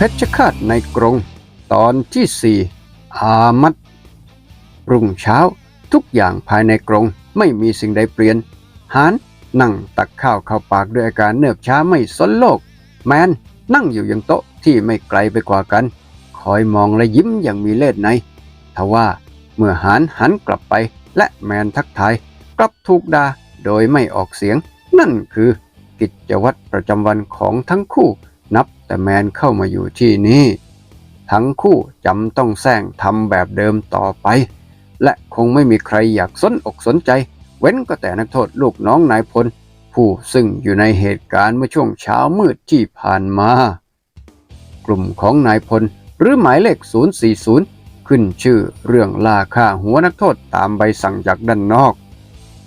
เพชฌฆาตในกรง ตอนที่สี่อามัดรุ่งเช้า ทุกอย่างภายในกรงไม่มีสิ่งใดเปลี่ยน หานนั่งตักข้าวเข้าปากด้วยอาการเนิบช้าไม่สนโลก แมนนั่งอยู่ยังโต๊ะที่ไม่ไกลไปกว่ากัน คอยมองและยิ้มอย่างมีเล่ห์ในทว่าเมื่อหานหันกลับไปและแมนทักทายกลับถูกด่าโดยไม่ออกเสียง นั่นคือกิจวัตรประจำวันของทั้งคู่ แต่แมนเข้ามาอยู่ที่นี่ ทั้งคู่จำต้องแซงทำแบบเดิมต่อไป และคงไม่มีใครอยากสนอกสนใจ เว้นก็แต่นักโทษลูกน้องนายพล ผู้ซึ่งอยู่ในเหตุการณ์เมื่อช่วงเช้ามืดที่ผ่านมา กลุ่มของนายพลหรือหมายเลข 040 ขึ้นชื่อเรื่องล่าฆ่าหัวนักโทษตามใบสั่งจากด้านนอก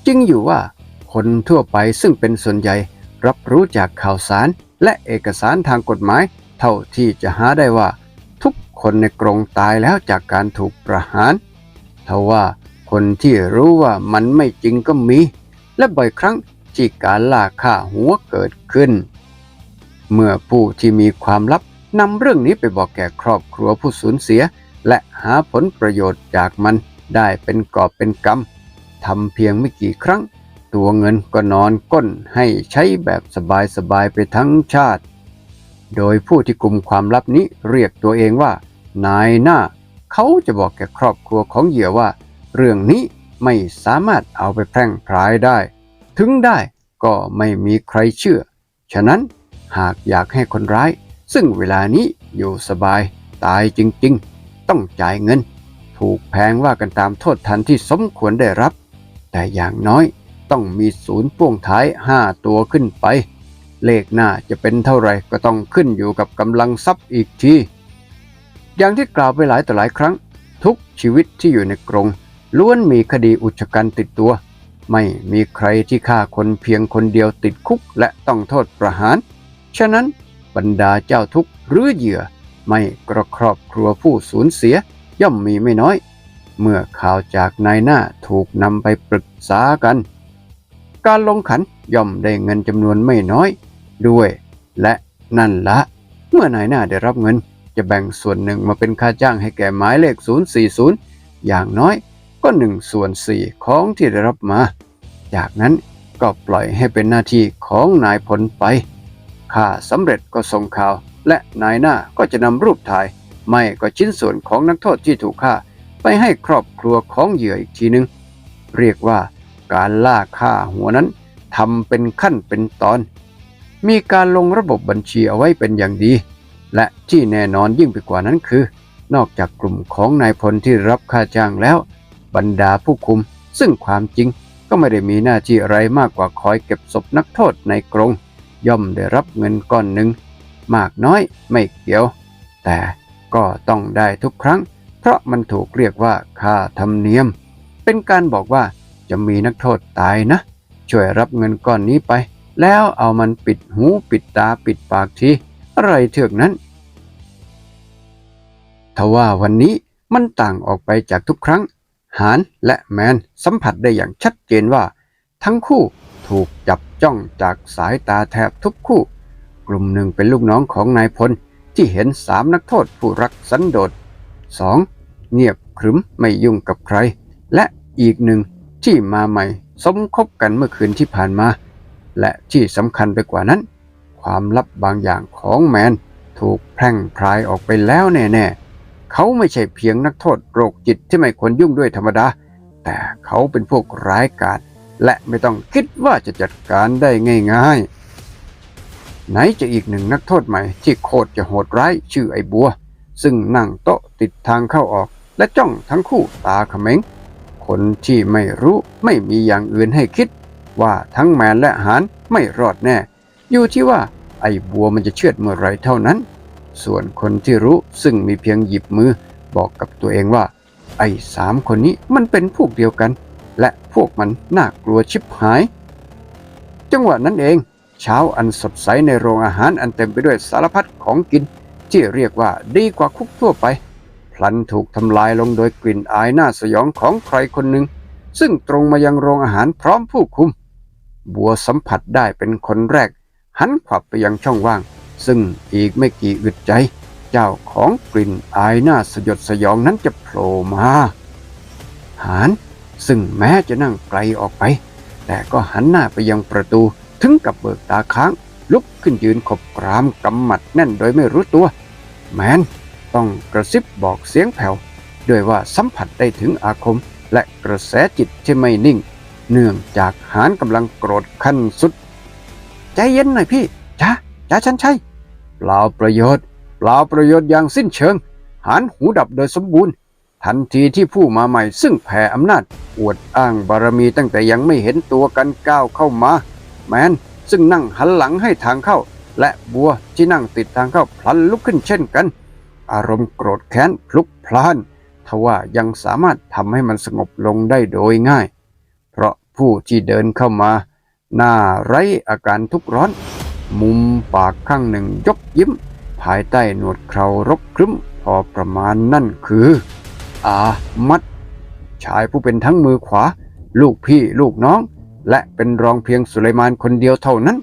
จริงอยู่ว่าคนทั่วไปซึ่งเป็นส่วนใหญ่รับรู้จากข่าวสาร และเอกสารทางกฎหมาย เท่าที่จะหาได้ว่า ทุกคนในกรงตายแล้วจากการถูกประหารทว่าคนที่รู้ว่ามันไม่จริงก็มี และบ่อยครั้งที่การล่าฆ่าหัวเกิดขึ้น เมื่อผู้ที่มีความลับนำเรื่องนี้ไปบอกแก่ครอบครัวผู้สูญเสีย และหาผลประโยชน์จากมันได้เป็นกอบเป็นกำทำเพียงไม่กี่ครั้ง ตัวเงินก็นอนก้นให้ใช้แบบสบายๆไปทั้งชาติ โดยผู้ที่กลุ่มความลับนี้เรียกตัวเองว่า นายหน้า เขาจะบอกแก่ครอบครัวของเหยื่อว่า เรื่องนี้ไม่สามารถเอาไปแพร่งพรายได้ ถึงได้ก็ไม่มีใครเชื่อ ฉะนั้นหากอยากให้คนร้าย ซึ่งเวลานี้อยู่สบายตายจริงๆ ต้องจ่ายเงิน ถูกแพงว่ากันตามโทษทันที่สมควรได้รับ แต่อย่างน้อย ต้องมีศูนย์พ่วงท้าย 5 ตัวขึ้นไป เลขหน้าจะเป็นเท่าไหร่ก็ต้องขึ้นอยู่กับกำลังทรัพย์อีกที อย่างที่กล่าวไปหลายต่อหลายครั้ง ทุกชีวิตที่อยู่ในกรงล้วนมีคดีอุกชะกันติดตัว ไม่มีใครที่ฆ่าคนเพียงคนเดียวติดคุกและต้องโทษประหาร ฉะนั้นบรรดาเจ้าทุกข์หรือเหยื่อ ไม่กระครอบครัวผู้สูญเสียย่อมมีไม่น้อย เมื่อข่าวจากนายหน้าถูกนำไปปรึกษากัน การลงขันย่อมได้เงินจำนวนไม่น้อย ด้วย และนั่นละ เมื่อนายหน้าได้รับเงิน จะแบ่งส่วนหนึ่งมาเป็นค่าจ้างให้แก่หมายเลข 040 อย่างน้อยก็หนึ่งส่วนสี่ของที่ได้รับมา จากนั้นก็ปล่อยให้เป็นหน้าที่ของนายพลไป ค่าสำเร็จก็ส่งข่าว และนายหน้าก็จะนำรูปถ่าย ไม่ก็ชิ้นส่วนของนักโทษที่ถูกฆ่า ไปให้ครอบครัวของเหยื่ออีกทีหนึ่งเรียกว่า การล่าฆ่าหัวนั้นทำเป็นขั้นเป็นตอน มีการลงระบบบัญชีเอาไว้เป็นอย่างดี และที่แน่นอนยิ่งไปกว่านั้นคือ นอกจากกลุ่มของนายพลที่รับค่าจ้างแล้ว บรรดาผู้คุม ซึ่งความจริงก็ไม่ได้มีหน้าที่อะไรมากกว่าคอยเก็บศพนักโทษในกรงย่อมได้รับเงินก้อนหนึ่งมากน้อยไม่เกี่ยว แต่ก็ต้องได้ทุกครั้ง เพราะมันถูกเรียกว่าค่าธรรมเนียม เป็นการบอกว่า จะมีนักโทษตายนะ ช่วยรับเงินก้อนนี้ไป แล้วเอามันปิดหูปิดตาปิดปากทีอะไรเถือกนั้นทว่าวันนี้มันต่างออกไปจากทุกครั้ง หานและแมนสัมผัสได้อย่างชัดเจนว่า ทั้งคู่ถูกจับจ้องจากสายตาแทบทุกคู่ กลุ่มหนึ่งเป็นลูกน้องของนายพลที่เห็นสามนักโทษผู้รักสันโดษสองเงียบขรึมไม่ยุ่งกับใคร และอีกหนึ่ง ที่มาใหม่สมคบกันเมื่อคืนที่ผ่านมา และที่สำคัญไปกว่านั้น ความลับบางอย่างของแมนถูกแพร่งพรายออกไปแล้วแน่ๆ เขาไม่ใช่เพียงนักโทษโรคจิตที่ไม่ควรยุ่งด้วยธรรมดา แต่เขาเป็นพวกร้ายกาจและไม่ต้องคิดว่าจะจัดการได้ง่ายๆ ไหนจะอีกหนึ่งนักโทษใหม่ที่โคตรจะโหดร้ายชื่อไอ้บัว ซึ่งนั่งโต๊ะติดทางเข้าออกและจ้องทั้งคู่ตาเขม็ง คนที่ไม่รู้ไม่มีอย่างอื่นให้คิด ว่าทั้งแมนและหานไม่รอดแน่ อยู่ที่ว่าไอ้บัวมันจะเชือดเมื่อไรเท่านั้น ส่วนคนที่รู้ซึ่งมีเพียงหยิบมือ บอกกับตัวเองว่า ไอ้สามคนนี้มันเป็นพวกเดียวกัน และพวกมันน่ากลัวชิบหาย จังหวะนั้นเอง เช้าอันสดใสในโรงอาหารอันเต็มไปด้วยสารพัดของกิน ที่เรียกว่าดีกว่าคุกทั่วไป ลันถูกทำลายลงโดยกลิ่นอายน่าสยองของใครคนหนึ่ง ซึ่งตรงมายังโรงอาหารพร้อมผู้คุม บัวสัมผัสได้เป็นคนแรก หันขวับไปยังช่องว่าง ซึ่งอีกไม่กี่อึดใจ เจ้าของกลิ่นอายหน้าสยดสยองนั้นจะโผล่มาหานซึ่งแม้จะนั่งไกลออกไป แต่ก็หันหน้าไปยังประตูถึงกับเบิกตาค้าง ลุกขึ้นยืนขบกรามกำหมัดแน่นโดยไม่รู้ตัว แมน ต้องกระซิบบอกเสียงแผ่วด้วยว่าสัมผัสได้ถึงอาคมและกระแสจิตที่ไม่นิ่ง เนื่องจากหานกำลังโกรธขั้นสุด ใจเย็นหน่อยพี่จ้าจ้าชันใชัยเปล่าประโยชน์เปล่าประโยชน์อย่างสิ้นเชิง หานหูดับโดยสมบูรณ์ ทันทีที่ผู้มาใหม่ซึ่งแผ่อำนาจ อวดอ้างบารมีตั้งแต่ยังไม่เห็นตัวกันก้าวเข้ามา แมนซึ่งนั่งหันหลังให้ทางเข้า และบัวที่นั่งติดทางเข้าพลันลุกขึ้นเช่นกัน อารมณ์โกรธแค้นพลุกพล่านทว่ายังสามารถทำให้มันสงบลงได้โดยง่าย เพราะผู้ที่เดินเข้ามา หน้าไร้อาการทุกข์ร้อน มุมปากข้างหนึ่งยกยิ้ม ภายใต้หนวดเครารกครึ้มพอประมาณนั่นคือ อามัดชายผู้เป็นทั้งมือขวา ลูกพี่ลูกน้อง และเป็นรองเพียงสุไลมานคนเดียวเท่านั้น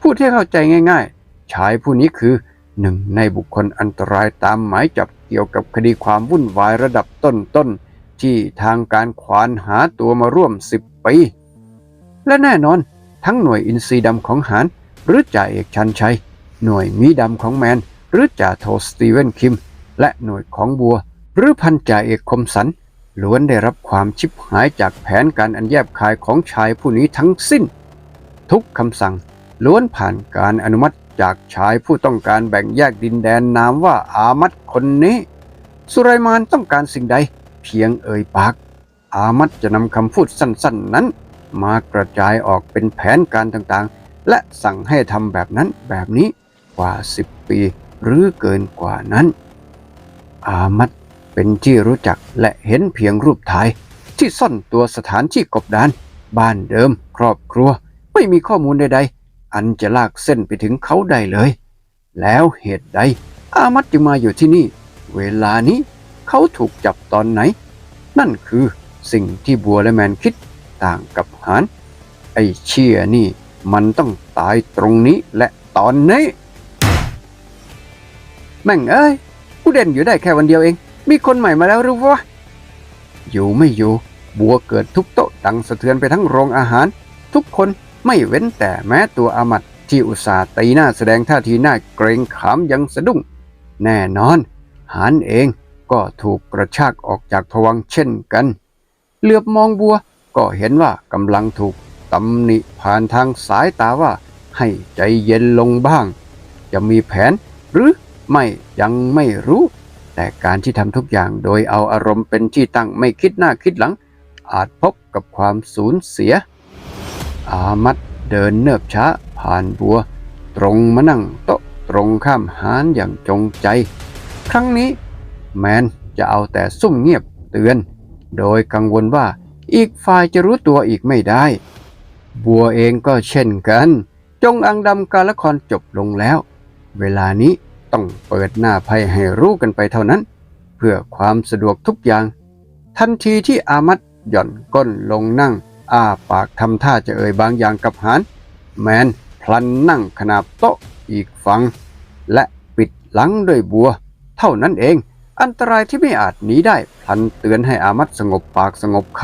ผู้ที่เข้าใจง่าย ๆ ชายผู้นี้คือ หนึ่งในบุคคลอันตรายตามหมายจับเกี่ยวกับคดีความวุ่นวายระดับต้นๆ ที่ทางการควานหาตัวมาร่วมสิบปี และแน่นอนทั้งหน่วยอินทรีดำของหารหรือจ่าเอกชันชัย หน่วยมีดำของแมน หรือจ่าโทสตีเวนคิม และหน่วยของบัว หรือพันจ่าเอกคมสันล้วนได้รับความชิบหายจากแผนการอันแยบคายของชายผู้นี้ทั้งสิ้น ทุกคำสั่งล้วนผ่านการอนุมัติ จากชายผู้ต้องการแบ่งแยกดินแดนนามว่าอามัดคนนี้ สุไลมานต้องการสิ่งใด เพียงเอ่ยปาก อามัดจะนำคำพูดสั้นๆนั้น มากระจายออกเป็นแผนการต่างๆ และสั่งให้ทำแบบนั้นแบบนี้กว่า 10 ปี หรือเกินกว่านั้น อามัดเป็นที่รู้จักและเห็นเพียงรูปถ่ายที่ซ่อนตัวสถานที่กบดาน บ้านเดิม ครอบครัว ไม่มีข้อมูลใดๆ อันจะลากเส้นไปถึงเขาได้เลย แล้วเหตุใด อามัดจึงมาอยู่ที่นี่ เวลานี้เขาถูกจับตอนไหน นั่นคือสิ่งที่บัวและแมนคิดต่างกับหานไอเชี่ยนี่มันต้องตายตรงนี้และตอนนี้ แม่งเอ้ยกูเด่นอยู่ได้แค่วันเดียวเอง มีคนใหม่มาแล้วหรือวะอยู่ไม่อยู่ บัวเกิดทุกโต๊ะดังสะเทือนไปทั้งโรงอาหาร ทุกคน ไม่เว้นแต่แม้ตัวอามัดที่อุตส่าห์ตีหน้าแสดงท่าทีหน้าเกรงขามยังสะดุ้ง แน่นอน หานเองก็ถูกกระชากออกจากผวังเช่นกัน เหลือบมองบัวก็เห็นว่ากำลังถูกตำหนิผ่านทางสายตาว่า ให้ใจเย็นลงบ้าง จะมีแผนหรือไม่ยังไม่รู้ แต่การที่ทำทุกอย่างโดยเอาอารมณ์เป็นที่ตั้งไม่คิดหน้าคิดหลัง อาจพบกับความสูญเสีย อามัดเดินเนิบช้าผ่านบัว ตรงมานั่งโต๊ะตรงข้ามหานอย่างจงใจ ครั้งนี้ แมนจะเอาแต่ซุ่มเงียบเตือน โดยกังวลว่าอีกฝ่ายจะรู้ตัวอีกไม่ได้ บัวเองก็เช่นกัน จงอังดำการละครจบลงแล้ว เวลานี้ต้องเปิดหน้าไพ่ให้รู้กันไปเท่านั้น เพื่อความสะดวกทุกอย่าง ทันทีที่อามัดหย่อนก้นลงนั่ง อ้าปากทำท่าจะเอ่ยบางอย่างกับหานแมนพลันนั่งขนาบโต๊ะอีกฝั่งและปิดหลังด้วยบัว เท่านั้นเอง อันตรายที่ไม่อาจหนีได้พลันเตือนให้อามัดสงบปากสงบค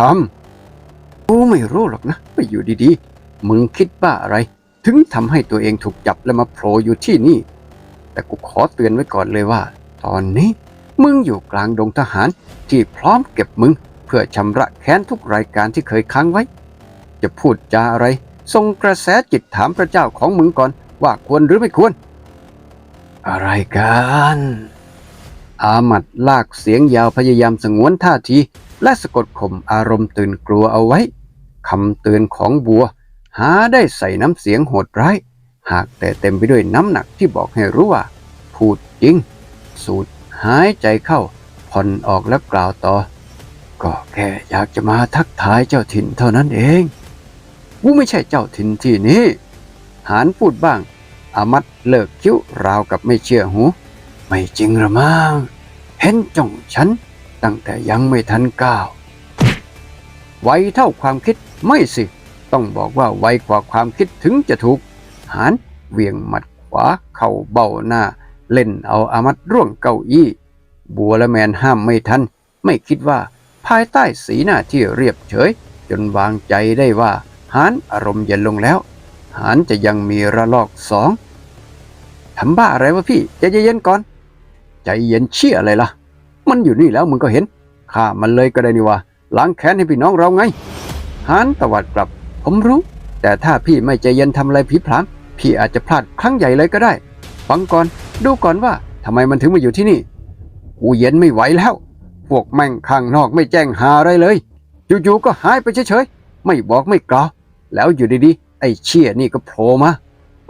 ำกูไม่รู้หรอกนะไปอยู่ดีๆ มึงคิดบ้าอะไร ถึงทำให้ตัวเองถูกจับและมาโผล่อยู่ที่นี่ แต่กูขอเตือนไว้ก่อนเลยว่า ตอนนี้มึงอยู่กลางดงทหารที่พร้อมเก็บมึง เพื่อชำระแค้นทุกรายการที่เคยค้างไว้ จะพูดจาอะไรส่งกระแสจิตถามพระเจ้าของมึงก่อนว่าควรหรือไม่ควร อะไรกัน อามัดลากเสียงยาวพยายามสงวนท่าทีและสะกดข่มอารมณ์ตื่นกลัวเอาไว้คำเตือนของบัว หาได้ใส่น้ำเสียงโหดร้าย หากแต่เต็มไปด้วยน้ำหนักที่บอกให้รู้ว่า พูดจริง สูดหายใจเข้า ผ่อนออกแล้วกล่าวต่อ ก็แค่อยากจะมาทักทายเจ้าถิ่นเท่านั้นเอง กูไม่ใช่เจ้าถิ่นที่นี้ หานพูดบ้าง อามัดเลิกคิ้วราวกับไม่เชื่อหู ไม่จริงหรือมั้งเห็นจ้องฉัน ตั้งแต่ยังไม่ทันก้าว ไวเท่าความคิดไม่สิ ต้องบอกว่าไวกว่าความคิดถึงจะถูก หานเวียงหมัดขวาเข้าเบ้าหน้า เล่นเอาอามัดร่วงเก้าอี้ บัวและแมนห้ามไม่ทัน ไม่คิดว่าภายใต้สีหน้าที่เรียบเฉย จนวางใจได้ว่า หานอารมณ์เย็นลงแล้ว หานจะยังมีระลอกสองทำบ้าอะไรวะพี่ใจเย็นก่อน ใจเย็นเชี่ยอะไรล่ะ มันอยู่นี่แล้วมึงก็เห็นฆ่ามันเลยก็ได้นี่วะล้างแค้นให้พี่น้องเราไงหานตวัดกลับ ผมรู้ แต่ถ้าพี่ไม่ใจเย็นทำอะไรผีผลามพี่อาจจะพลาดครั้งใหญ่เลยก็ได้ ฟังก่อนดูก่อนว่าทำไมมันถึงมาอยู่ที่นี่กูเย็นไม่ไหวแล้ว พวกแม่งข้างนอกไม่แจ้งหาอะไรเลย อยู่ๆก็หายไปเฉยๆ ไม่บอกไม่กล่าว แล้วอยู่ดีๆ ไอ้เชี่ยนี่ก็โผล่มา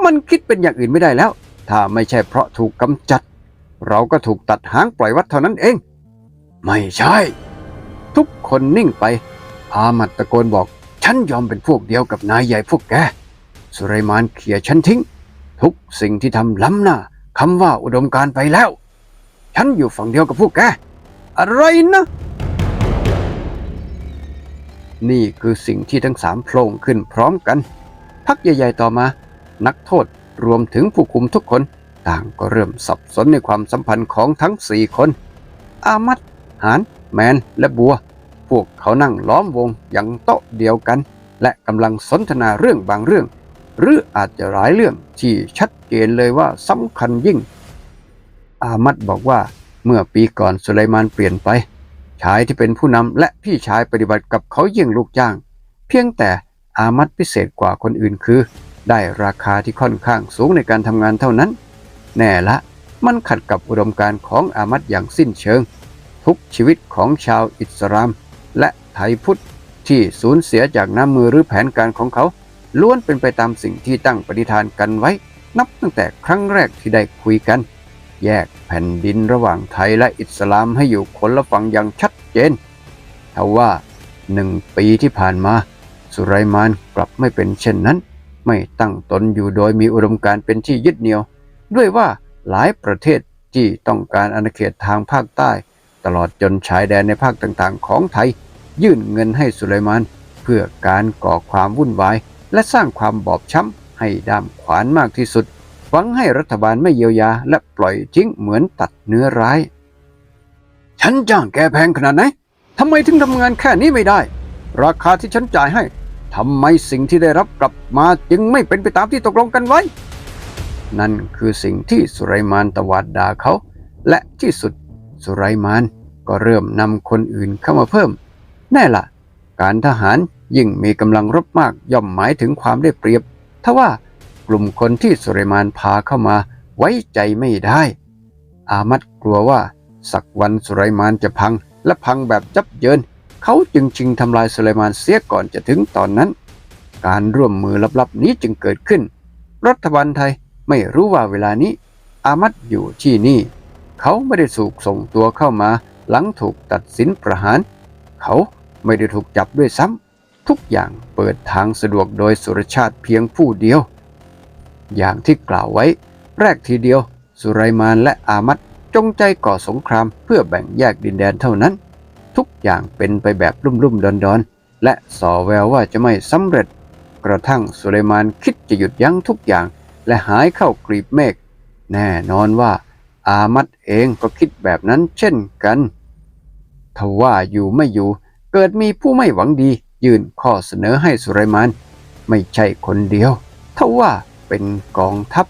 มันคิดเป็นอย่างอื่นไม่ได้แล้ว ถ้าไม่ใช่เพราะถูกกำจัด เราก็ถูกตัดหางปล่อยวัดเท่านั้นเอง ไม่ใช่ ทุกคนนิ่งไป อามัดตะโกนบอก ฉันยอมเป็นพวกเดียวกับนายใหญ่พวกแก สุไรมานเขี่ยฉันทิ้ง ทุกสิ่งที่ทำล้ำหน้าคำว่าอุดมการไปแล้ว ฉันอยู่ฝั่งเดียวกับพวกแก อะไรนะ นี่คือสิ่งที่ทั้งสามโผล่ขึ้นพร้อมกัน พักใหญ่ๆต่อมา นักโทษรวมถึงผู้คุมทุกคน ต่างก็เริ่มสับสนในความสัมพันธ์ของทั้งสี่คน อามัดหานแมน และบัว พวกเขานั่งล้อมวงอย่างโต๊ะเดียวกัน และกำลังสนทนาเรื่องบางเรื่อง หรืออาจจะหลายเรื่องที่ชัดเจนเลยว่าสำคัญยิ่ง อามัดบอกว่าเมื่อปีก่อนสุไลมานเปลี่ยนไป ชายที่เป็นผู้นำและพี่ชายปฏิบัติกับเขาเยี่ยงลูกจ้าง เพียงแต่อามัดพิเศษกว่าคนอื่นคือ ได้ราคาที่ค่อนข้างสูงในการทำงานเท่านั้น แน่ละมันขัดกับอุดมการณ์ของอามัดอย่างสิ้นเชิง ทุกชีวิตของชาวอิสลาม และไทยพุทธที่สูญเสียจากน้ำมือหรือแผนการของเขา ล้วนเป็นไปตามสิ่งที่ตั้งปณิธานกันไว้ นับตั้งแต่ครั้งแรกที่ได้คุยกัน แยกแผ่นดินระหว่างไทยและอิสลามให้อยู่คนละฝั่งอย่างชัดเจนทว่าหนึ่งปีที่ผ่านมา สุไรมานกลับไม่เป็นเช่นนั้น ไม่ตั้งตนอยู่โดยมีอุดมการเป็นที่ยึดเหนี่ยว ด้วยว่าหลายประเทศที่ต้องการอาณาเขตทางภาคใต้ ตลอดจนชายแดนในภาคต่างๆ ของไทย ยื่นเงินให้สุไลมานเพื่อการก่อความวุ่นวาย และสร้างความบอบช้ำให้ด้ามขวานมากที่สุด หวังให้รัฐบาลไม่เยียวยา และปล่อยทิ้งเหมือนตัดเนื้อร้าย ฉันจ้างแกแพงขนาดไหนทำไมถึงทำงานแค่นี้ไม่ได้ ราคาที่ฉันจ่ายให้ทำไมสิ่งที่ได้รับกลับมาจึงไม่เป็นไปตามที่ตกลงกันไว้ นั่นคือสิ่งที่สุไรมานตวาดด่าเขา และที่สุดสุไรมานก็เริ่มนำคนอื่นเข้ามาเพิ่ม แน่ละการทหารยิ่งมีกำลังรบมากย่อมหมายถึงความได้เปรียบทว่า กลุ่มคนที่สุไรมานพาเข้ามาไว้ใจไม่ได้ อามัดกลัวว่า สักวันสุไรมานจะพังและพังแบบจับเยิน เขาจึงชิงทำลายสุไลมานเสียก่อนจะถึงตอนนั้น การร่วมมือลับๆนี้จึงเกิดขึ้น รัฐบาลไทยไม่รู้ว่าเวลานี้ อามัดอยู่ที่นี่ เขาไม่ได้ถูกส่งตัวเข้ามา หลังถูกตัดสินประหาร เขาไม่ได้ถูกจับด้วยซ้ำทุกอย่างเปิดทางสะดวกโดยสุรชาติเพียงผู้เดียว อย่างที่กล่าวไว้ แรกทีเดียว สุไรมานและอามัดจงใจก่อสงครามเพื่อแบ่งแยกดินแดนเท่านั้น ทุกอย่างเป็นไปแบบรุ่มๆดอนๆ และส่อแววว่าจะไม่สำเร็จ กระทั่งสุเลมานคิดจะหยุดยั้งทุกอย่าง และหายเข้ากรีบเมฆแน่นอนว่า อามัดเองก็คิดแบบนั้นเช่นกันทว่าอยู่ไม่อยู่ เกิดมีผู้ไม่หวังดี ยื่นข้อเสนอให้สุไรมานไม่ใช่คนเดียวทว่า เป็นกองทัพ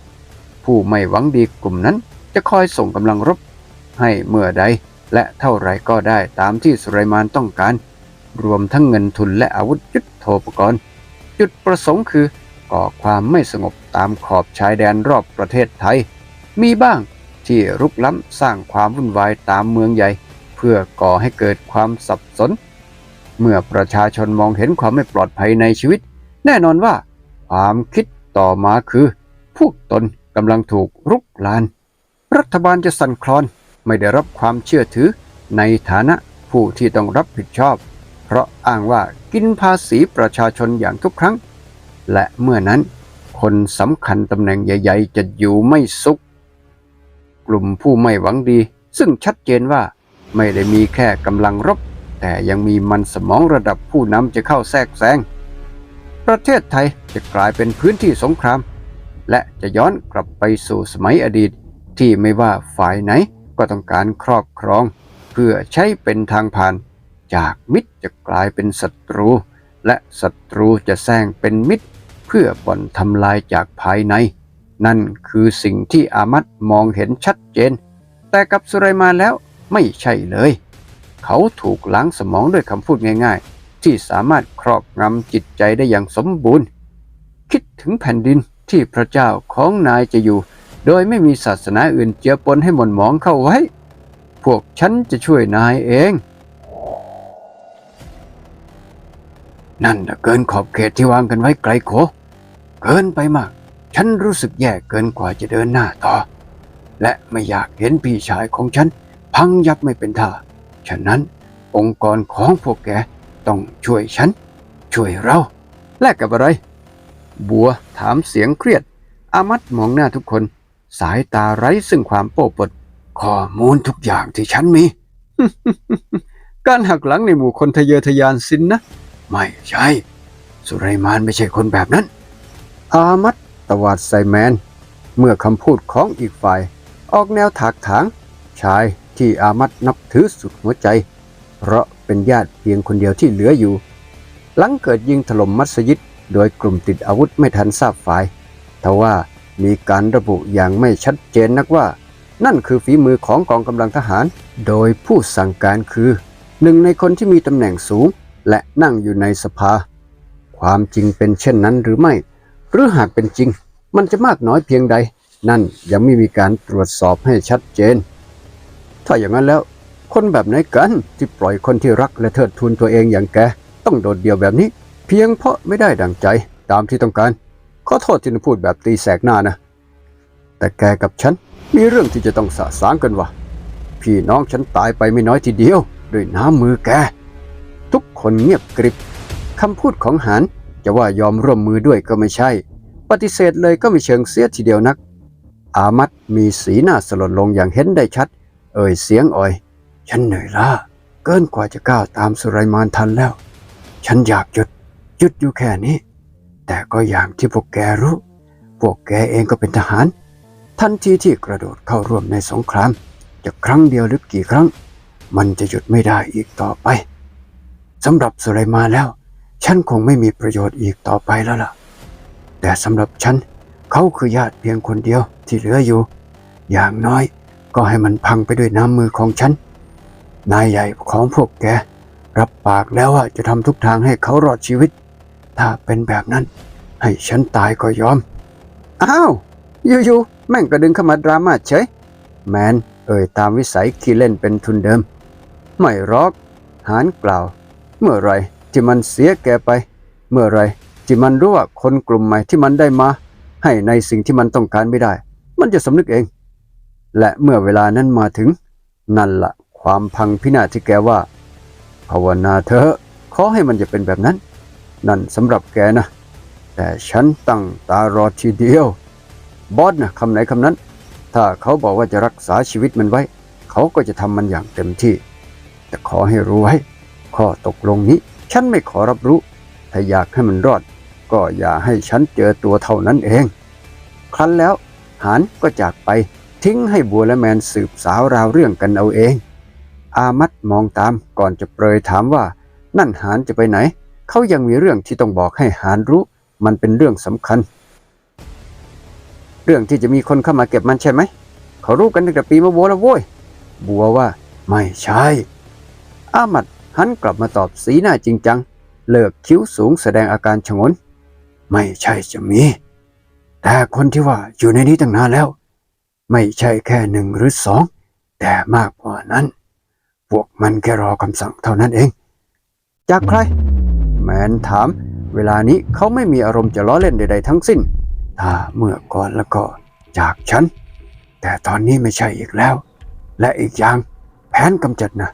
ผู้ไม่หวังดีกลุ่มนั้น จะคอยส่งกำลังรบให้เมื่อใด และเท่าไรก็ได้ตามที่สุไรมานต้องการ รวมทั้งเงินทุนและอาวุธยุทโธปกรณ์ จุดประสงค์คือก่อความไม่สงบตามขอบชายแดนรอบประเทศไทย มีบ้างที่รุกล้ำสร้างความวุ่นวายตามเมืองใหญ่ เพื่อก่อให้เกิดความสับสน เมื่อประชาชนมองเห็นความไม่ปลอดภัยในชีวิต แน่นอนว่า ความคิด ต่อมาคือ พวกตนกำลังถูกรุกลาน รัฐบาลจะสั่นคลอนไม่ได้รับความเชื่อถือในฐานะผู้ที่ต้องรับผิดชอบ เพราะอ้างว่ากินภาษีประชาชนอย่างทุกครั้ง และเมื่อนั้น คนสำคัญตำแหน่งใหญ่ ๆ จะอยู่ไม่สุข กลุ่มผู้ไม่หวังดี ซึ่งชัดเจนว่าไม่ได้มีแค่กำลังรบ แต่ยังมีมันสมองระดับผู้นำจะเข้าแทรกแซง ประเทศไทยจะกลายเป็นพื้นที่สงคราม และจะย้อนกลับไปสู่สมัยอดีต ที่ไม่ว่าฝ่ายไหนก็ต้องการครอบครอง เพื่อใช้เป็นทางผ่าน จากมิตรจะกลายเป็นศัตรู และศัตรูจะแซงเป็นมิตร เพื่อบ่อนทำลายจากภายใน นั่นคือสิ่งที่อามัดมองเห็นชัดเจน แต่กับสุไรมาแล้วไม่ใช่เลย เขาถูกล้างสมองด้วยคำพูดง่าย ๆ ที่สามารถครอบงำจิตใจได้อย่างสมบูรณ์ คิดถึงแผ่นดินที่พระเจ้าของนายจะอยู่ โดยไม่มีศาสนาอื่นเจือปนให้หม่นหมองเข้าไว้ พวกฉันจะช่วยนายเอง นั่นเกินขอบเขตที่วางกันไว้ไกลโข เกินไปมาก ฉันรู้สึกแย่เกินกว่าจะเดินหน้าต่อ และไม่อยากเห็นพี่ชายของฉัน พังยับไม่เป็นท่า ฉะนั้นองค์กรของพวกแก ต้องช่วยฉัน ช่วยเรา แลกกับอะไร บัวถามเสียงเครียด อามัดมองหน้าทุกคน สายตาไร้ซึ่งความโป้ปด ข้อมูลทุกอย่างที่ฉันมี การหักหลังในหมู่คนทะเยอทะยานสินนะ ไม่ใช่ สุไรมานไม่ใช่คนแบบนั้น อามัดตวาดใส่แมน เมื่อคำพูดของอีกฝ่าย ออกแนวถากถางชายที่อามัดนับถือสุดหัวใจ เพราะเป็นญาติเพียงคนเดียวที่เหลืออยู่ หลังเกิดยิงถล่มมัสยิด โดยกลุ่มติดอาวุธไม่ทันทราบฝ่ายทว่ามีการระบุอย่างไม่ชัดเจนนักว่า นั่นคือฝีมือของกองกำลังทหาร โดยผู้สั่งการคือหนึ่งในคนที่มีตำแหน่งสูง และนั่งอยู่ในสภา ความจริงเป็นเช่นนั้นหรือไม่ หรือหากเป็นจริง มันจะมากน้อยเพียงใด นั่นยังไม่มีการตรวจสอบให้ชัดเจน ถ้าอย่างนั้นแล้ว คนแบบไหนกันที่ปล่อยคนที่รักและเทิดทูนตัวเองอย่างแกต้องโดดเดี่ยวแบบนี้ เพียงเพราะไม่ได้ดังใจตามที่ต้องการ ขอโทษที่นพูดแบบตีแสกหน้านะ แต่แกกับฉันมีเรื่องที่จะต้องสะสางกันวะพี่น้องฉันตายไปไม่น้อยทีเดียวด้วยน้ำมือแก ทุกคนเงียบกริบคำพูดของหานจะว่ายอมร่วมมือด้วยก็ไม่ใช่ ปฏิเสธเลยก็ไม่เชิงเสียทีเดียวนัก อามัดมีสีหน้าสลดลงอย่างเห็นได้ชัด เอ่ยเสียงอ่อย ฉันเหนื่อยล้าเกินกว่าจะก้าวตามสุไรมานทันแล้ว ฉันอยากหยุดหยุดอยู่แค่นี้ แต่ก็อย่างที่พวกแกรู้ พวกแกเองก็เป็นทหาร ทันทีที่กระโดดเข้าร่วมในสงคราม จะครั้งเดียวหรือกี่ครั้ง มันจะหยุดไม่ได้อีกต่อไปสำหรับสุไรมานแล้ว ฉันคงไม่มีประโยชน์อีกต่อไปแล้วล่ะ แต่สำหรับฉันเขาคือญาติเพียงคนเดียวที่เหลืออยู่ อย่างน้อยก็ให้มันพังไปด้วยน้ำมือของฉัน นายใหญ่ของพวกแก รับปากแล้วว่าจะทำทุกทางให้เขารอดชีวิต ถ้าเป็นแบบนั้น ให้ฉันตายก็ยอม อ้าว อยู่ๆ แม่งกระดึงเข้ามาดราม่าเฉย แมน เอ่ยตามวิสัยขี้เล่นเป็นทุนเดิม ไม่รอก หานกล่าว เมื่อไรที่มันเสียแกไป เมื่อไรที่มันรู้ว่าคนกลุ่มใหม่ที่มันได้มา ให้ในสิ่งที่มันต้องการไม่ได้ มันจะสำนึกเอง และเมื่อเวลานั้นมาถึง นั่นละ ความพังพินาศที่แกว่า ภาวนาเถอะขอให้มันจะเป็นแบบนั้น นั่นสำหรับแกนะ แต่ฉันตั้งตารอทีเดียว บอสนะคำไหนคำนั้น ถ้าเขาบอกว่าจะรักษาชีวิตมันไว้ เขาก็จะทำมันอย่างเต็มที่ แต่ขอให้รู้ไว้ ข้อตกลงนี้ ฉันไม่ขอรับรู้ ถ้าอยากให้มันรอด ก็อย่าให้ฉันเจอตัวเท่านั้นเอง ครั้นแล้วหานก็จากไปทิ้งให้บัวและแมนสืบสาวราวเรื่องกันเอาเอง อามัดมองตามก่อนจะเปรยถามว่า นั่นหานจะไปไหน เขายังมีเรื่องที่ต้องบอกให้หานรู้ มันเป็นเรื่องสำคัญ เรื่องที่จะมีคนเข้ามาเก็บมันใช่ไหม เขารู้กันตั้งแต่ปีมะโวแล้วโว้ย บัวว่า ไม่ใช่ อามัดหันกลับมาตอบสีหน้าจริงจัง เลิกคิ้วสูงแสดงอาการชงน ไม่ใช่จะมี แต่คนที่ว่าอยู่ในนี้ตั้งนานแล้ว ไม่ใช่แค่หนึ่งหรือสอง แต่มากกว่านั้น พวกมันแค่รอคำสั่งเท่านั้นเอง จากใคร แมนถาม เวลานี้เขาไม่มีอารมณ์จะล้อเล่นใด ๆ ทั้งสิ้น ถ้าเมื่อก่อนแล้วก็จากฉัน แต่ตอนนี้ไม่ใช่อีกแล้ว และอีกอย่างแผนกำจัดนะ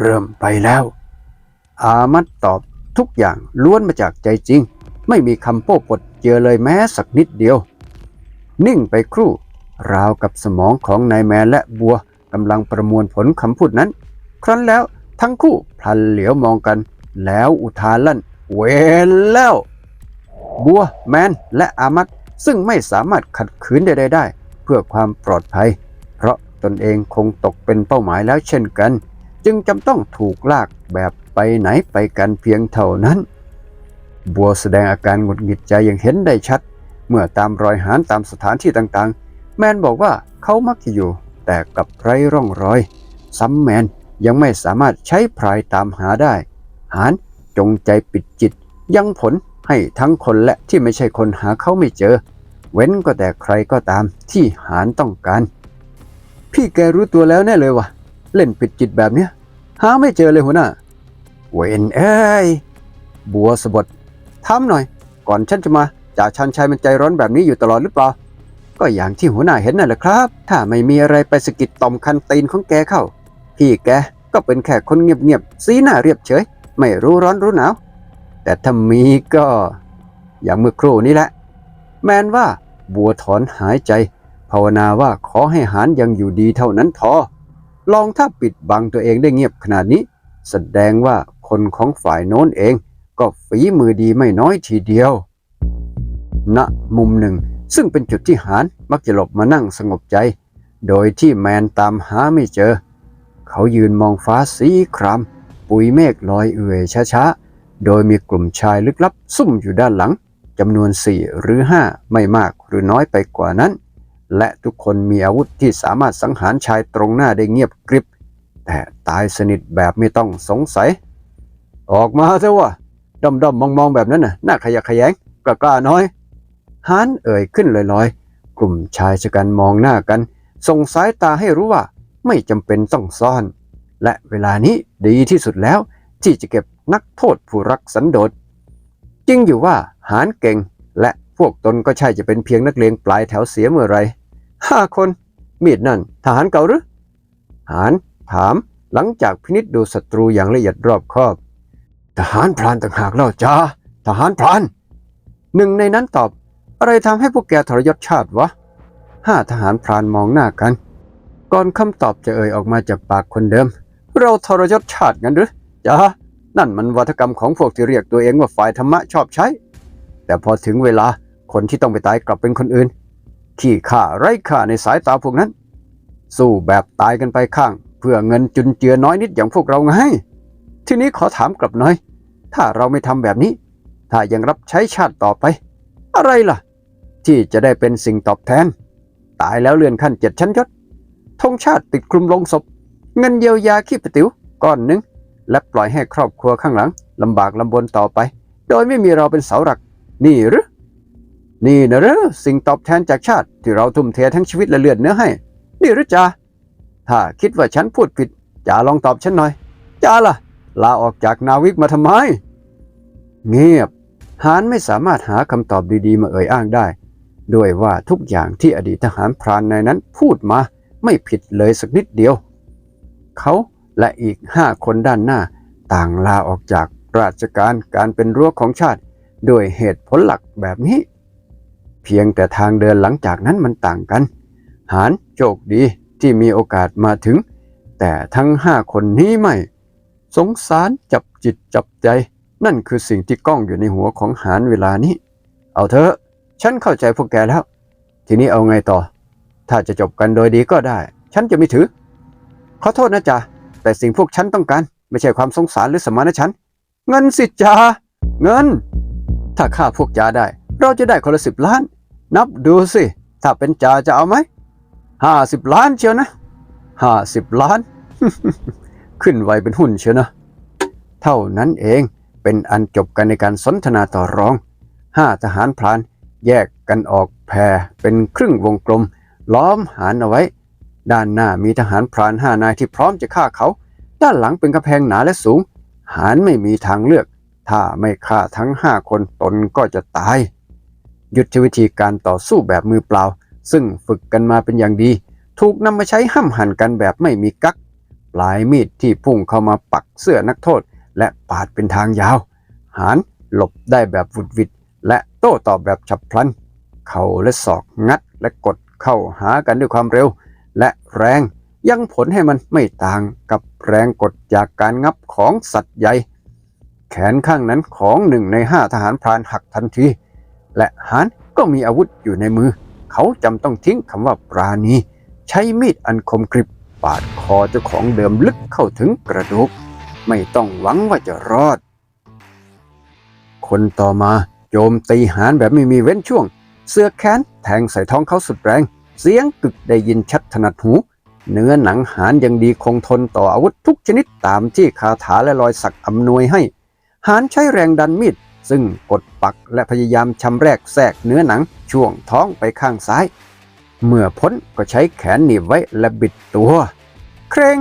เริ่มไปแล้ว อามัดตอบทุกอย่างล้วนมาจากใจจริง ไม่มีคำโป้ปดเจอเลยแม้สักนิดเดียว นิ่งไปครู่ ราวกับสมองของนายแมนและบัวกำลังประมวลผลคำพูดนั้น ครั้นแล้วทั้งคู่พลันเหลียวมองกัน แล้วอุทานลั่น เวนแล้ว บัวแมนและอามัดซึ่งไม่สามารถขัดขืนใดๆได้ เพื่อความปลอดภัย เพราะตนเองคงตกเป็นเป้าหมายแล้วเช่นกัน จึงจำต้องถูกลากแบบไปไหนไปกันเพียงเท่านั้น บัวแสดงอาการหงุดหงิดใจอย่างเห็นได้ชัด เมื่อตามรอยหานตามสถานที่ต่างๆ แมนบอกว่าเขามักจะอยู่ แต่กับไร้ร่องรอย ซ้ำแมน ยังไม่สามารถใช้พรายตามหาได้ หานจงใจปิดจิต ยังผลให้ทั้งคนและที่ไม่ใช่คนหาเขาไม่เจอ เว้นก็แต่ใครก็ตามที่หานต้องการ พี่แกรู้ตัวแล้วแน่เลยวะเล่นปิดจิตแบบเนี้ย หาไม่เจอเลยหัวหน้า เวนเอ้ยบัวสะบดถามหน่อย ก่อนฉันจะมาจ่าชันชัยมันใจร้อนแบบนี้อยู่ตลอดหรือเปล่าก็อย่างที่หัวหน้าเห็นนั่นแหละครับ ถ้าไม่มีอะไรไปสกิดต่อมคันตีนของแกเข้า พี่แกก็เป็นแค่คนเงียบๆสีหน้าเรียบเฉย ไม่รู้ร้อนรู้หนาว แต่ถ้ามีก็ อย่างเมื่อครู่นี้แหละ แมนว่าบัวถอนหายใจ ภาวนาว่าขอให้หานยังอยู่ดีเท่านั้นพอลองถ้าปิดบังตัวเองได้เงียบขนาดนี้ แสดงว่าคนของฝ่ายโน้นเอง ก็ฝีมือดีไม่น้อยทีเดียวณมุมหนึ่ง ซึ่งเป็นจุดที่หานมักจะหลบมานั่งสงบใจ โดยที่แมนตามหาไม่เจอ เขายืนมองฟ้าสีครามปุยเมฆลอยเอื่อยช้าๆ โดยมีกลุ่มชายลึกลับ ซุ่มอยู่ด้านหลังจำนวนสี่หรือห้าไม่มากหรือน้อยไปกว่านั้น และทุกคนมีอาวุธที่สามารถสังหารชายตรงหน้าได้เงียบกริบ แต่ตายสนิทแบบไม่ต้องสงสัย ออกมาเถอะวะดอมดอมมองมองๆแบบนั้นน่ะน่าขยะแขยงกล้ากล้าน้อยฮานเอ่ยขึ้นลอยๆ กลุ่มชายชะกันมองหน้ากัน ส่งสายตาให้รู้ว่า ไม่จำเป็นต้องซ่อน และเวลานี้ดีที่สุดแล้วที่จะเก็บนักโทษผู้รักสันโดษจริงอยู่ว่าหานเก่ง และพวกตนก็ใช่จะเป็นเพียงนักเลงปลายแถวเสียเมื่อไรห้าคนมีดนั่นทหารเก่าหรือหานถามหลังจากพินิษดูศัตรูอย่างละเอียดรอบคอบ ทหารพรานต่างหากเล่าจ้าทหารพราน หนึ่งในนั้นตอบ อะไรทำให้พวกแกทรยศชาติวะห้าทหารพรานมองหน้ากัน ก่อนคำตอบจะเอ่ยออกมาจากปากคนเดิม เราทรยศชาติกันหรือจ้านั่นมันวัฒกรรมของพวกที่เรียกตัวเองว่าฝ่ายธรรมะชอบใช้ แต่พอถึงเวลาคนที่ต้องไปตายกลับเป็นคนอื่น ขี้ข่าไร้ค่าในสายตาพวกนั้น สู้แบบตายกันไปข้าง เพื่อเงินจุนเจือน้อยนิดอย่างพวกเราไงทีนี้ขอถามกลับหน่อย ถ้าเราไม่ทำแบบนี้ ถ้ายังรับใช้ชาติต่อไป อะไรล่ะ ที่จะได้เป็นสิ่งตอบแทน ตายแล้วเลื่อนขั้นเจ็ดชั้นยศ ธงชาติติดคลุมลงศพ เงินเยียวยาขี้ปติ๋วก้อนหนึ่งและปล่อยให้ครอบครัวข้างหลังลำบากลำบนต่อไป โดยไม่มีเราเป็นเสาหลัก นี่หรือนี่นะหรือสิ่งตอบแทนจากชาติที่เราทุ่มเททั้งชีวิตและเลือดเนื้อให้ นี่หรือจ๊ะถ้าคิดว่าฉันพูดผิดจ๋าลองตอบฉันหน่อยจ๋าล่ะ ลาออกจากนาวิกมาทำไม เงียบหานไม่สามารถหาคำตอบดีๆ มาเอ่ยอ้างได้ ด้วยว่าทุกอย่างที่อดีตทหารพรานในนั้นพูดมา ไม่ผิดเลยสักนิดเดียว เขาและอีกห้าคนด้านหน้า ต่างลาออกจากราชการการเป็นรั้วของชาติด้วยเหตุผลหลักแบบนี้ เพียงแต่ทางเดินหลังจากนั้นมันต่างกัน หานโชคดีที่มีโอกาสมาถึง แต่ทั้งห้าคนนี้ไม่ สงสารจับจิตจับใจ นั่นคือสิ่งที่ก้องอยู่ในหัวของหานเวลานี้ เอาเถอะ ฉันเข้าใจพวกแกแล้ว ทีนี้เอาไงต่อ ถ้าจะจบกันโดยดีก็ได้ ฉันจะไม่ถือ ขอโทษนะจ๊ะ แต่สิ่งพวกฉันต้องการ ไม่ใช่ความสงสารหรือสมานฉัน เงินสิจ๊ะเงิน ถ้าฆ่าพวกจาได้ เราจะได้คนละสิบล้าน นับดูสิ ถ้าเป็นจาจะเอาไหมห้าสิบล้านเชียวนะห้าสิบล้าน ขึ้นไวเป็นหุ้นเชียวนะ เท่านั้นเองเป็นอันจบกันในการสนทนาต่อรองห้าทหารพรานแยกกันออกแพรเป็นครึ่งวงกลม ล้อมหารเอาไว้ ด้านหน้ามีทหารพรานห้านายที่พร้อมจะฆ่าเขา ด้านหลังเป็นกำแพงหนาและสูง หารไม่มีทางเลือก ถ้าไม่ฆ่าทั้งห้าคนตนก็จะตาย ยุทธวิธีการต่อสู้แบบมือเปล่า ซึ่งฝึกกันมาเป็นอย่างดี ถูกนำมาใช้ห้ำหั่นกันแบบไม่มีกักปลายมีดที่พุ่งเข้ามาปักเสื้อนักโทษ และปาดเป็นทางยาว หารหลบได้แบบวุดวิดและโต้ตอบแบบฉับพลัน เข่าและศอกงัดและกด เข้าหากันด้วยความเร็ว และแรงยังผลให้มันไม่ต่างกับแรงกดจากการงับของสัตว์ใหญ่ แขนข้างนั้นของหนึ่งในห้าทหารพรานหักทันที และหานก็มีอาวุธอยู่ในมือ เขาจำต้องทิ้งคำว่าปราณี ใช้มีดอันคมกริบปาดคอเจ้าของเดิมลึกเข้าถึงกระดูก ไม่ต้องหวังว่าจะรอด คนต่อมาโจมตีหารแบบไม่มีเว้นช่วง เสื้อแขนแทงใส่ท้องเขาสุดแรง เสียงกึกได้ยินชัดถนัดหู เนื้อหนังหารยังดีคงทนต่ออาวุธทุกชนิดตามที่คาถาและรอยสักอำนวยให้ หารใช้แรงดันมีด ซึ่งกดปักและพยายามชำแรกแทรกเนื้อหนังช่วงท้องไปข้างซ้าย เมื่อพ้นก็ใช้แขนหนีบไว้และบิดตัว เครง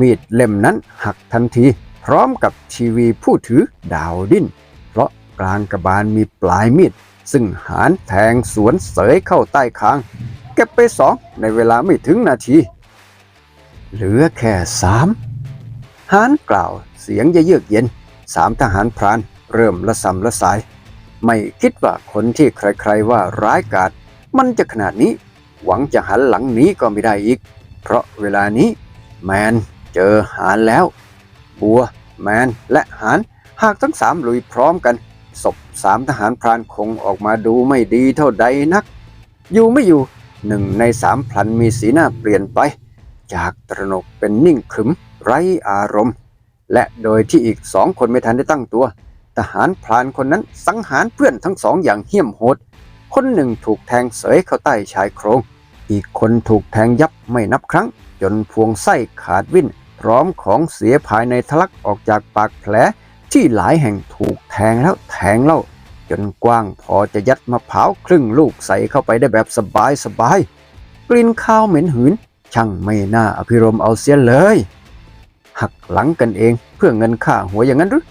มีดเล่มนั้นหักทันที พร้อมกับทีวีผู้ถือดาวดิ้น เพราะกลางกระบาลมีปลายมีด ซึ่งหารแทงสวนเสยเข้าใต้คาง เก็บไปสองในเวลาไม่ถึงนาที เหลือแค่สามหารกล่าวเสียงเยือกเย็นสามทหารพรานเริ่มละสำละสาย ไม่คิดว่าคนที่ใครๆว่าร้ายกาจมันจะขนาดนี้ หวังจะหันหลังหนี้ก็ไม่ได้อีก เพราะเวลานี้ แมนเจอหารแล้ว บัว แมนและหารหากทั้งสามลุยพร้อมกัน ศพสามทหารพรานคงออกมาดูไม่ดีเท่าใดนัก อยู่ไม่อยู่หนึ่งในสามพลันมีสีหน้าเปลี่ยนไป จากตระหนกเป็นนิ่งขึมไร้อารมณ์ และโดยที่อีกสองคนไม่ทันได้ตั้งตัว ทหารพรานคนนั้นสังหารเพื่อนทั้งสองอย่างเหี้ยมโหด คนหนึ่งถูกแทงเสยเข้าใต้ชายโครง อีกคนถูกแทงยับไม่นับครั้ง จนพวงไส้ขาดวิ่น พร้อมของเสียภายในทะลักออกจากปากแผล ที่หลายแห่งถูกแทงแล้วแทงเล่า จนกว้างพอจะยัดมะพร้าวครึ่งลูกใส่เข้าไปได้แบบสบายสบายๆกลิ่นข้าวเหม็นหืน ช่างไม่น่าอภิรมเอาเสียเลย หักหลังกันเองเพื่อเงินค่าหัวอย่างนั้นหรือ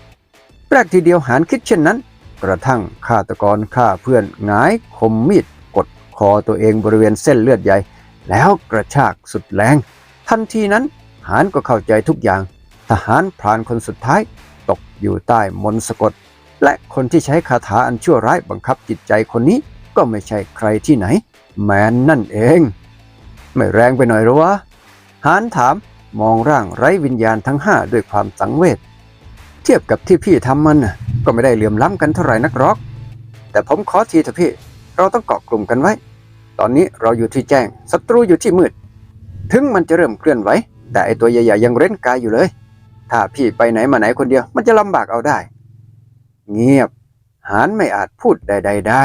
แปลกทีเดียวหารคิดเช่นนั้น กระทั่งฆาตกรฆ่าเพื่อนหงายคมมีดกดคอตัวเองบริเวณเส้นเลือดใหญ่ แล้วกระชากสุดแรง ทันทีนั้นหารก็เข้าใจทุกอย่าง ทหารพรานคนสุดท้าย อยู่ใต้มนต์สะกด และคนที่ใช้คาถาอันชั่วร้ายบังคับจิตใจคนนี้ก็ไม่ใช่ใครที่ไหน แมนนั่นเอง ไม่แรงไปหน่อยหรอวะหานถามมองร่างไร้วิญญาณทั้งห้าด้วยความสังเวชเทียบกับที่พี่ทำมันน่ะก็ไม่ได้เหลื่อมล้ำกันเท่าไหร่นักหรอก แต่ผมขอทีเถอะพี่ เราต้องเกาะกลุ่มกันไว้ ตอนนี้เราอยู่ที่แจ้งศัตรูอยู่ที่มืด ถึงมันจะเริ่มเคลื่อนไหวแต่ไอตัวใหญ่ๆยังเร้นกายอยู่เลย ถ้าพี่ไปไหนมาไหนคนเดียว มันจะลำบากเอาได้ เงียบ หานไม่อาจพูดใด ๆ ได้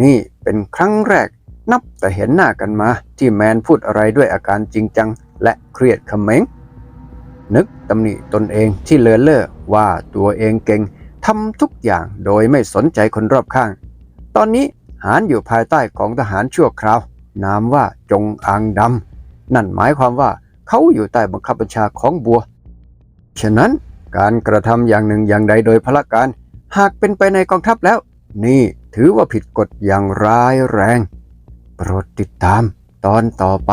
นี่เป็นครั้งแรกนับแต่เห็นหน้ากันมา ที่แมนพูดอะไรด้วยอาการจริงจัง และเครียดเขม็งนึกตำหนิตนเองที่เลอเล่อว่าตัวเองเก่งทำทุกอย่างโดยไม่สนใจคนรอบข้าง ตอนนี้หานอยู่ภายใต้ของทหารชั่วคราว นามว่าจงอางดำนั่นหมายความว่าเขาอยู่ใต้บังคับบัญชาของบัว ฉะนั้นการกระทำอย่างหนึ่งอย่างใดโดยพละการ หากเป็นไปในกองทัพแล้ว นี่ถือว่าผิดกฎอย่างร้ายแรง โปรดติดตามตอนต่อไป